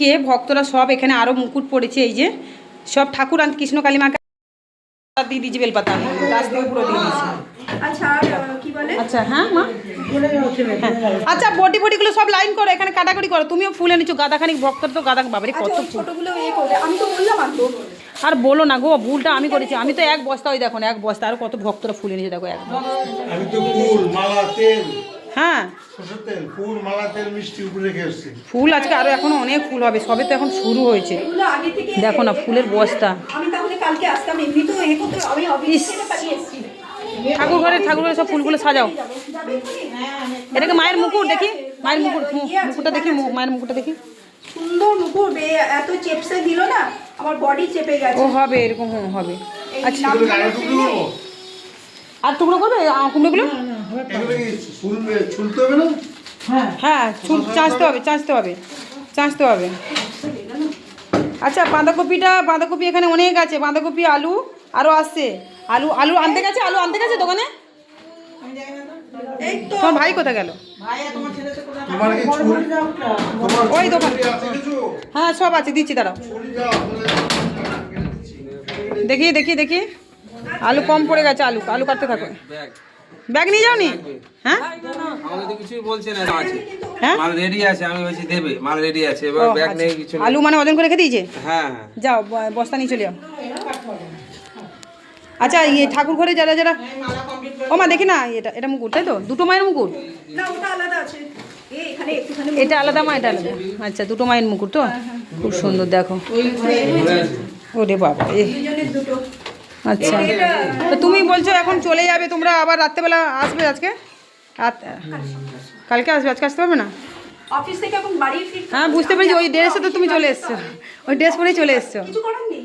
কে ভক্তরা সব এখানে আরও মুকুট পড়েছে এই যে সব ঠাকুর আন কৃষ্ণ কালী মাকে দিয়ে দিয়েছি বেলপাতা গাছ থেকে পুরো দিয়ে দিয়েছি। আচ্ছা আর কি বলে? আচ্ছা হ্যাঁ মা? হ্যাঁ। আচ্ছা বটি বটিগুলো সব লাইন করো এখানে কাটাকাটি করো। তুমিও ফুল এনেছো গাদাখানি ভক্তর তো গাদা বাবারে আচ্ছা কত ফুল। ছোটগুলো ইয়ে আমি তো বললাম আর আর বলো না গো ভুলটা আমি করেছি। আমি তো এক বস্তা ওই দেখো না, এক বস্তা আর কত ভক্তরা ফুল এনেছে দেখো এক বস্তা। আমি তো ফুল মালা তেল। হ্যাঁ। ফুল মালা তেল মিষ্টি উপরে রেখে এসছি। ফুল আজকে আরও এখনও অনেক ফুল হবে সবে তো এখন শুরু হয়েছে। দেখো না, ফুলের বস্তা। আমি তাহলে কালকে আসতাম এমনি তো এ করতে আমি অফিস ইস। থেকে পাঠিয়ে এসেছি। ঠাকুর ঘরে ঠাকুর ঘরে সব ফুলগুলো সাজাও। এটাকে মায়ের মুকুট দেখি? মায়ের মুকুট আছে, মুকুটটা দেখি মায়ের মুকুটটা দেখি। সুন্দর মুকুট এ এত চেপসে দিল না আমার বডি চেপে গেছে। ও হবে এরকম হবে। আচ্ছা। আর টুকরো করবে? কুমড়োগুলো? ছুলতে হবে না? হ্যাঁ। চাঁচতে হবে চাঁচতে হবে চাঁচতে হবে। আচ্ছা বাঁধাকপিটা বাঁধাকপি এখানে অনেক আছে। বাঁধাকপি আলু আরও আসছে আলু আলু আনতে গেছে? আলু আনতে গেছে দোকানে? এই তোমার ভাই কোথায় গেল? ওই দোকান। হ্যাঁ সব আছে দিচ্ছি দাঁড়াও। দেখি দেখি দেখি। আলু কম পড়ে গেছে আলু আলু কাটতে থাকো। ব্যাগ নিয়ে যাওনি? হ্যাঁ? আমাকে তো কিছুই বলছে না আছে হ্যাঁ? মাল রেডি আছে আমি বলছি দেবে মাল রেডি আছে এবার ব্যাগ আচ্ছা। নেই কিছু। আলু মানে ওজন করে রেখে দিয়েছে? হ্যাঁ হ্যাঁ। যাও বস্তা নিয়ে চলে যাও। আচ্ছা ইয়ে ঠাকুর ঘরে যারা যারা ও মা দেখি না এটা এটা মুকুট তাই তো? দুটো মায়ের মুকুট? না ওটা আলাদা আছে। এই এখানে একটুখানি এটা আলাদা মা এটা আলাদা। আচ্ছা দুটো মায়ের মুকুট তো? খুব সুন্দর দেখো। ওরে বাবা এ। দুটো। আচ্ছা। তুমি বলছো এখন চলে যাবে তোমরা আবার রাত্রেবেলা আসবে আজকে? কালকে আসবে আজকে আসতে পারবে না? অফিস থেকে এখন বাড়ি হ্যাঁ বুঝতে পেরেছি ওই ড্রেসে তো তুমি চলে এসছো। ওই ড্রেস পরেই চলে এসছো। কিছু করার নেই।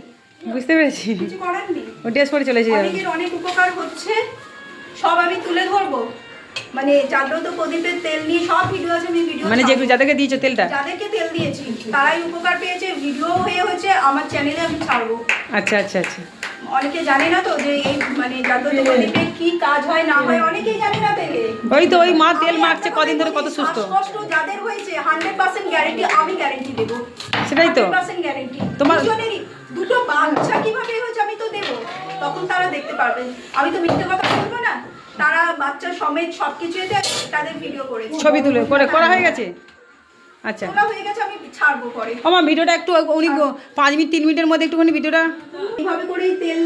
বুঝতে পেরেছি। কিছু করার নেই। ওই ড্রেস পরে চলে এসেছি অনেকের অনেক উপকার হচ্ছে সব আমি তুলে ধরবো। মানে জাগ্রত প্রদীপের তেল নিয়ে সব ভিডিও আছে আমি ভিডিও মানে যেগুলো যাদেরকে দিয়েছ তেলটা? যাদেরকে তেল দিয়েছি তারাই উপকার পেয়েছে ভিডিও হয়ে হয়েছে আমার চ্যানেলে আমি ছাড়বো। আচ্ছা আচ্ছা আচ্ছা। অনেকে জানে না তো যে এই মানে কি কাজ হয় না হয় অনেকেই জানে না ওই তো ওই মা তেল মাখছে কদিন ধরে কত সুস্থ। যাদের হয়েছে হান্ড্রেড পার্সেন্ট গ্যারেন্টি আমি গ্যারেন্টি দেবো। সেটাই তো। পার্সেন্ট গ্যারেন্টি তোমার- দুটো বাচ্চা কীভাবে হয়েছে আমি তো দেবো। তখন তারা দেখতে পারবেন আমি তো মিথ্যে কথা বলব না। তারা বাচ্চা সমেত সবকিছু তাদের ভিডিও করেছে। ছবি তুলে করে করা হয়ে গেছে? আচ্ছা। হয়ে গেছে আমি ছাড়বো পরে। আমার ভিডিওটা একটু উনি গো- পাঁচ মিনিট তিন মিনিটের মধ্যে একটুখানি ভিডিওটা এইভাবে করেই তেল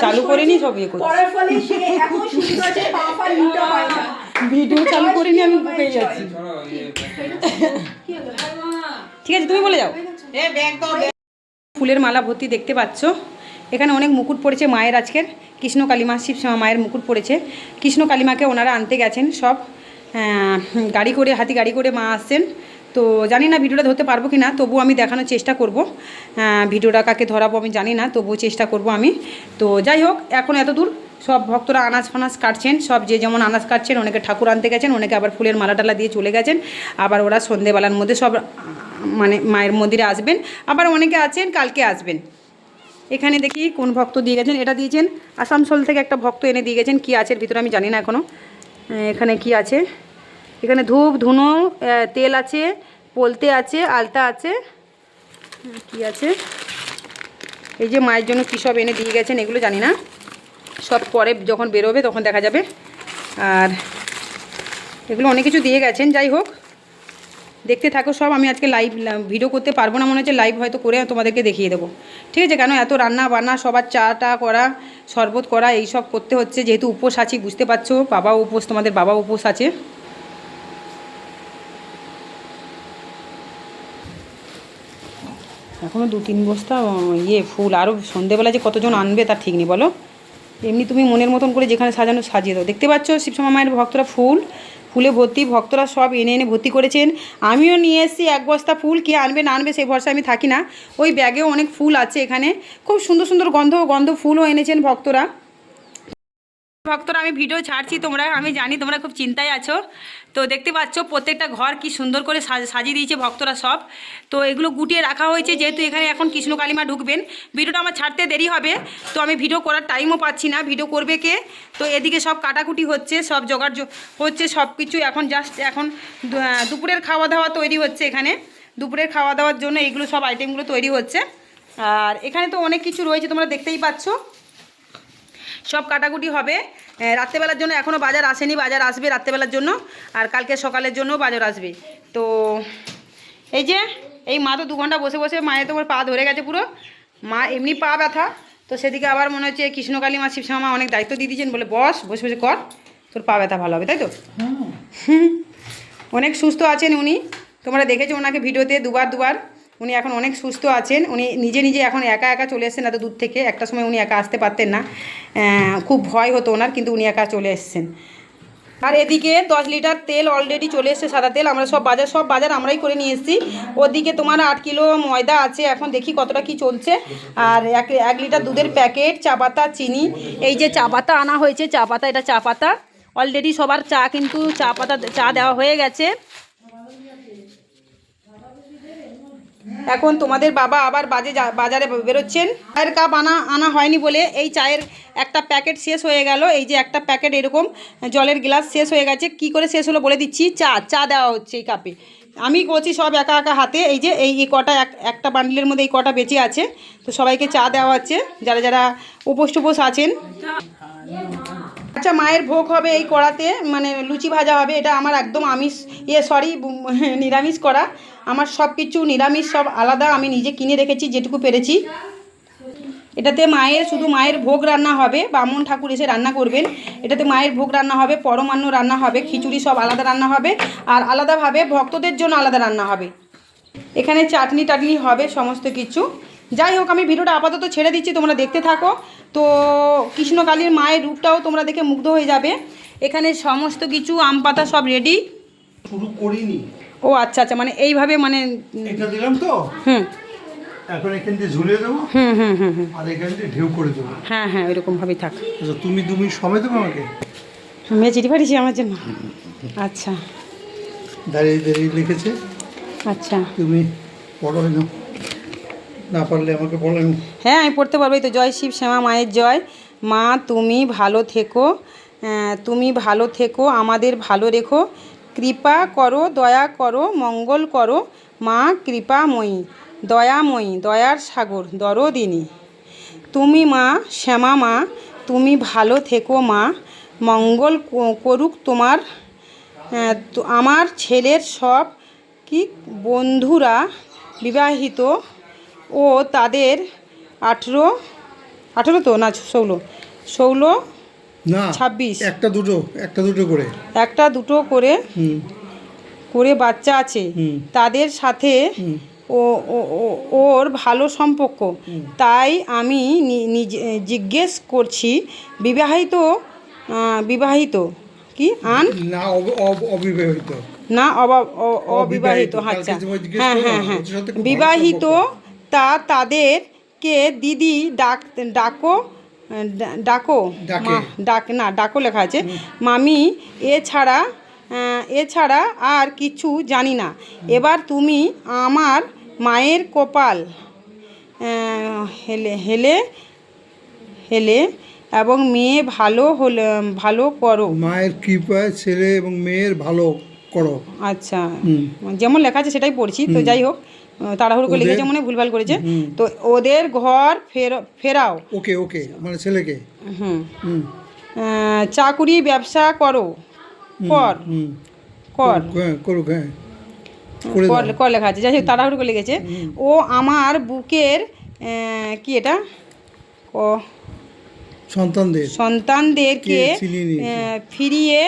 চালু করেছি। করিনি, সব ইয়ে করছি। করার ফলে সে এখন সুস্থ আছে পা ফা নিতে হয় না। ভিডিও চালু করিনি আমি পেয়ে যাচ্ছি। ইয়ে, কি হলো? ঠিক আছে তুমি বলে যাও। ফুলের মালা ভর্তি দেখতে পাচ্ছ। এখানে অনেক মুকুট পড়েছে মায়ের আজকের। কৃষ্ণ কালিমা শিব মায়ের মুকুট পড়েছে। কৃষ্ণ কালিমাকে ওনারা আনতে গেছেন সব। গাড়ি করে হাতি গাড়ি করে মা আসছেন। তো জানি না ভিডিওটা ধরতে পারব কি না তবু আমি দেখানোর চেষ্টা করব। ভিডিওটা কাকে ধরাবো আমি জানি না, তবুও চেষ্টা করব আমি। তো যাই হোক, এখন এত দূর সব ভক্তরা আনাজ ফানাজ কাটছেন, সব যে যেমন আনাজ কাটছেন, অনেকে ঠাকুর আনতে গেছেন, অনেকে আবার ফুলের মালা টালা দিয়ে চলে গেছেন, আবার ওরা সন্ধেবেলার মধ্যে সব মানে মায়ের মন্দিরে আসবেন, আবার অনেকে আছেন, কালকে আসবেন। এখানে দেখি কোন ভক্ত দিয়ে গেছেন, এটা দিয়েছেন, আসানসোল থেকে একটা ভক্ত এনে দিয়ে গেছেন, কী আছে ভিতরে আমি জানি না এখনও এখানে কি আছে? এখানে ধূপ, ধুনো তেল আছে, পলতে আছে, আলতা আছে। কি আছে? এই যে মায়ের জন্য কী সব এনে দিয়ে গেছেন, এগুলো জানি না। সব পরে যখন বেরোবে তখন দেখা যাবে। আর এগুলো অনেক কিছু দিয়ে গেছেন, যাই হোক। দেখতে থাকো সব, আমি আজকে লাইভ ভিডিও করতে পারব না, মনে হচ্ছে লাইভ হয়তো করে তোমাদেরকে দেখিয়ে দেবো। ঠিক আছে, কেন এত রান্না বান্না, সবার চা টা করা, শরবত করা এই সব করতে হচ্ছে, যেহেতু উপোস আছি, বুঝতে পারছ বাবা উপোস, তোমাদের বাবা উপোস আছে। এখনও দু তিন বস্তা ইয়ে ফুল। আরও সন্ধেবেলা যে কতজন আনবে তার ঠিক নেই, বলো। এমনি তুমি মনের মতন করে যেখানে সাজানো, সাজিয়ে দাও। দেখতে পাচ্ছ শিবসমা মায়ের ভক্তরা ফুল, ফুলে ভর্তি, ভক্তরা সব এনে এনে ভর্তি করেছেন। আমিও নিয়ে এসেছি এক বস্তা ফুল, কে আনবে না আনবে সেই ভরসা আমি থাকি না। ওই ব্যাগেও অনেক ফুল আছে এখানে। খুব সুন্দর সুন্দর গন্ধ গন্ধ ফুলও এনেছেন ভক্তরা। ভক্তরা, আমি ভিডিও ছাড়ছি, তোমরা, আমি জানি তোমরা খুব চিন্তায় আছো। তো দেখতে পাচ্ছ, প্রত্যেকটা ঘর কি সুন্দর করে সাজ- সাজিয়ে দিয়েছে ভক্তরা সব। তো এগুলো গুটিয়ে রাখা হয়েছে, যেহেতু এখানে এখন কৃষ্ণ কালিমা ঢুকবেন। ভিডিওটা আমার ছাড়তে দেরি হবে, তো আমি ভিডিও করার টাইমও পাচ্ছি না। ভিডিও করবে কে? তো এদিকে সব কাটাকুটি হচ্ছে, সব জোগাড় হচ্ছে, সব কিছু এখন জাস্ট এখন দুপুরের খাওয়া দাওয়া তৈরি হচ্ছে এখানে। দুপুরের খাওয়া দাওয়ার জন্য এইগুলো সব আইটেমগুলো তৈরি হচ্ছে। আর এখানে তো অনেক কিছু রয়েছে, তোমরা দেখতেই পাচ্ছ। সব কাটাকুটি হবে। রাত্রেবেলার জন্য এখনও বাজার আসেনি বাজার আসবে রাত্রেবেলার জন্য আর কালকে সকালের জন্য বাজার আসবে। তো এই যে এই মা তো দু ঘণ্টা বসে বসে মায়ের তো ওর পা ধরে গেছে পুরো। মা এমনি পা ব্যথা তো সেদিকে আবার মনে হচ্ছে কৃষ্ণকালী মা শিবশ্যামা মা অনেক দায়িত্ব দিয়ে দিয়েছেন বলে বস বসে বসে কর তোর পা ব্যথা ভালো হবে তাই তো? হুম। অনেক সুস্থ আছেন উনি তোমরা দেখেছ ওনাকে ভিডিওতে দুবার দুবার। উনি এখন অনেক সুস্থ আছেন। উনি নিজে নিজে এখন একা একা চলে এসেছেন, এত দূর থেকে। একটা সময় উনি একা আসতে পারতেন না। খুব ভয় হতো ওনার, কিন্তু উনি একা চলে এসেছেন। আর এদিকে দশ লিটার তেল অলরেডি চলে এসেছে, সাদা তেল। আমরা সব বাজার সব বাজার আমরাই করে নিয়ে এসেছি। ওদিকে তোমার আট কিলো ময়দা আছে, এখন দেখি কতটা কি চলছে। আর এক এক লিটার দুধের প্যাকেট, চা পাতা, চিনি। এই যে চা পাতা আনা হয়েছে, চা পাতা, এটা চা পাতা। অলরেডি সবার চা কিন্তু চা পাতা, চা দেওয়া হয়ে গেছে। এখন তোমাদের বাবা আবার বাজে বাজারে বেরোচ্ছেন। চায়ের কাপ আনা আনা হয়নি বলে এই চায়ের একটা প্যাকেট শেষ হয়ে গেল। এই যে একটা প্যাকেট এরকম জলের গ্লাস শেষ হয়ে গেছে। কি করে শেষ হলো বলে দিচ্ছি। চা চা দেওয়া হচ্ছে এই কাপে। আমি করছি সব একা একা হাতে এই যে এই এই কটা এক একটা বান্ডিলের মধ্যে এই কটা বেঁচে আছে। তো সবাইকে চা দেওয়া হচ্ছে। যারা যারা উপোস টুপোস আছেন। আচ্ছা মায়ের ভোগ হবে এই কড়াতে মানে লুচি ভাজা হবে, এটা আমার একদম আমিষ ইয়ে সরি নিরামিষ করা। আমার সব কিছু নিরামিষ, সব আলাদা, আমি নিজে কিনে রেখেছি যেটুকু পেরেছি। এটাতে মায়ের, শুধু মায়ের ভোগ রান্না হবে, বামুন ঠাকুর এসে রান্না করবেন। এটাতে মায়ের ভোগ রান্না হবে, পরমান্ন রান্না হবে, খিচুড়ি সব আলাদা রান্না হবে, আর আলাদাভাবে ভক্তদের জন্য আলাদা রান্না হবে। এখানে চাটনি টাটনি হবে, সমস্ত কিছু। যাই হোক, আমি ভিডিওটা আপাতত ছেড়ে দিচ্ছি, তোমরা দেখতে থাকো। তো কৃষ্ণকালীর মায়ের রূপটাও তোমরা দেখে মুগ্ধ হয়ে যাবে। এখানে সমস্ত কিছু আম পাতা সব রেডি শুরু করিনি। ও আচ্ছা আচ্ছা মানে এইভাবে মানে এটা দিলাম তো? হুম। এখন এখান দিয়ে ঝুলিয়ে দেবো? হুম হুম হুম হুম। আর এখান দিয়ে ঢেউ করে দেবো। হ্যাঁ হ্যাঁ ওইরকমভাবেই থাক। আচ্ছা তুমি মিনিট সময় দেবো আমাকে? মেয়ে চিঠি পাঠিয়েছি আমার জন্য। আচ্ছা। দাঁড়িয়ে দাঁড়িয়ে লিখেছে। আচ্ছা। তুমি পড়ো না? না পারলে আমাকে বলেন। হ্যাঁ আমি পড়তে পারব। তো জয় শিব শ্যামা, মায়ের জয়। মা, তুমি ভালো থেকো। তুমি ভালো থেকো, আমাদের ভালো রেখো। কৃপা করো, দয়া করো, মঙ্গল করো। মা, কৃপাময়ী, দয়াময়ী, দয়ার সাগর, দরদিনী। তুমি মা, শ্যামা মা, তুমি ভালো থেকো মা। মঙ্গল করুক তোমার আমার ছেলের সব কি বন্ধুরা বিবাহিত ও তাদের আঠেরো আঠেরো তো না ষোলো? ষোলো না ছাব্বিশ। একটা দুটো একটা দুটো করে। একটা দুটো করে হুম। করে বাচ্চা আছে। তাদের সাথে ও ওর ভালো সম্পর্ক। তাই আমি নিজে জিজ্ঞেস করছি বিবাহিত বিবাহিত কি আন? না অব- অব- অবিবাহিত। না অবা অবিবাহিত। আচ্ছা। হ্যাঁ হ্যাঁ হ্যাঁ। বিবাহিত। তা তাদেরকে দিদি ডাক ডাকো ডাকো ডাক। না ডাকো লেখা আছে। মামি এছাড়া এছাড়া আর কিছু জানি না। এবার তুমি আমার মায়ের কপাল হেলে হেলে হেলে এবং মেয়ে ভালো হলে ভালো করো। মায়ের কৃপায় ছেলে এবং মেয়ের ভালো করো। আচ্ছা। যেমন লেখা আছে সেটাই পড়ছি তো যাই হোক। তাড়াহুড়ো করে লিখেছে মনে হয় ভুলভাল করেছে। তো ওদের ঘর ফের ফেরাও। ওকে ওকে মানে ছেলেকে? হুম। হুম। চাকুরি ব্যবসা করো। কর। কর। হ্যাঁ করুক হ্যাঁ। কর লেখা আছে। যাই হোক তাড়াহুড়ো করে লিখেছে। ও আমার বুকের কি এটা? ও সন্তানদের সন্তানদেরকে ফিরিয়ে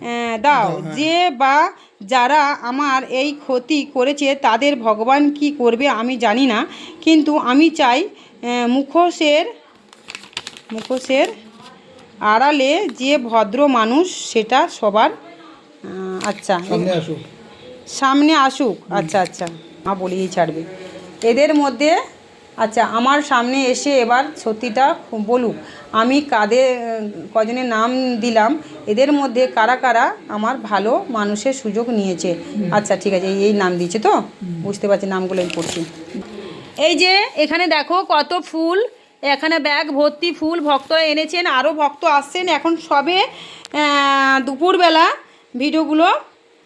হ্যাঁ। দাও। হ্যাঁ। যে বা যারা আমার এই ক্ষতি করেছে তাদের ভগবান কি করবে আমি জানি না। কিন্তু আমি চাই মুখোশের মুখোশের আড়ালে যে ভদ্র মানুষ সেটা সবার আচ্ছা। সামনে সামনে আসুক। আচ্ছা আচ্ছা। মা বলিয়েই ছাড়বে। এদের মধ্যে আচ্ছা আমার সামনে এসে এবার সত্যিটা বলুক। আমি কাদের কজনের নাম দিলাম। এদের মধ্যে কারা কারা আমার ভালো মানুষের সুযোগ নিয়েছে? আচ্ছা ঠিক আছে এই- এই নাম দিয়েছে তো? বুঝতে পারছি নামগুলো আমি পড়ছি। এই যে এখানে দেখো কত ফুল। এখানে ব্যাগ ভর্তি ফুল ভক্তরা এনেছেন আরও ভক্ত আসছেন। এখন সবে দুপুরবেলা ভিডিওগুলো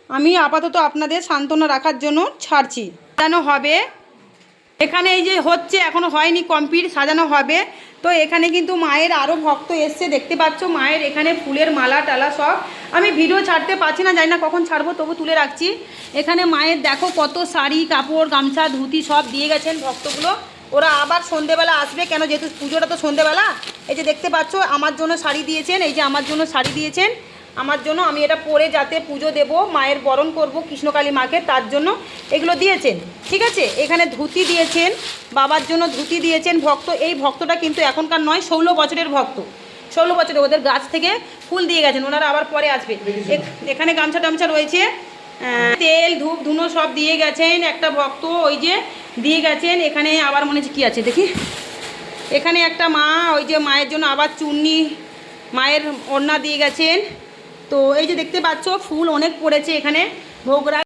আমি আপাতত আপনাদের সান্ত্বনা রাখার জন্য ছাড়ছি। কেন হবে? এখানে এই যে হচ্ছে, এখনও হয়নি কমপ্লিট সাজানো হবে। তো এখানে কিন্তু মায়ের আরও ভক্ত এসছে, দেখতে পাচ্ছ, মায়ের এখানে ফুলের মালা টালা সব। আমি ভিডিও ছাড়তে পারছি না, জানি না কখন ছাড়বো, তবু তুলে রাখছি। এখানে মায়ের দেখো কত শাড়ি, কাপড়, গামছা, ধুতি সব দিয়ে গেছেন ভক্তগুলো। ওরা আবার সন্ধেবেলা আসবে, কেন যেহেতু পুজোটা তো সন্ধেবেলা? এই যে দেখতে পাচ্ছ, আমার জন্য শাড়ি দিয়েছেন, এই যে আমার জন্য শাড়ি দিয়েছেন। আমার জন্য আমি এটা পরে যাতে পুজো দেব, মায়ের বরণ করব কৃষ্ণকালী মাকে, তার জন্য এগুলো দিয়েছেন। ঠিক আছে? এখানে ধুতি দিয়েছেন, বাবার জন্য ধুতি দিয়েছেন ভক্ত। এই ভক্তটা কিন্তু এখনকার নয়, ষোলো বছরের ভক্ত। ষোলো বছরে ওদের গাছ থেকে ফুল দিয়ে গেছেন, ওনারা আবার পরে আসবে। এখ- এখানে গামছা টামছা রয়েছে তেল, ধূপ, ধুনো সব দিয়ে গেছেন একটা ভক্ত, ওই যে দিয়ে গেছেন। এখানে আবার মনে হচ্ছে কী আছে, দেখি। এখানে একটা মা, ওই যে মায়ের জন্য আবার চুন্নি, মায়ের ওড়না দিয়ে গেছেন। তো এই যে দেখতে পাচ্ছ ফুল অনেক পড়েছে এখানে ভোগরা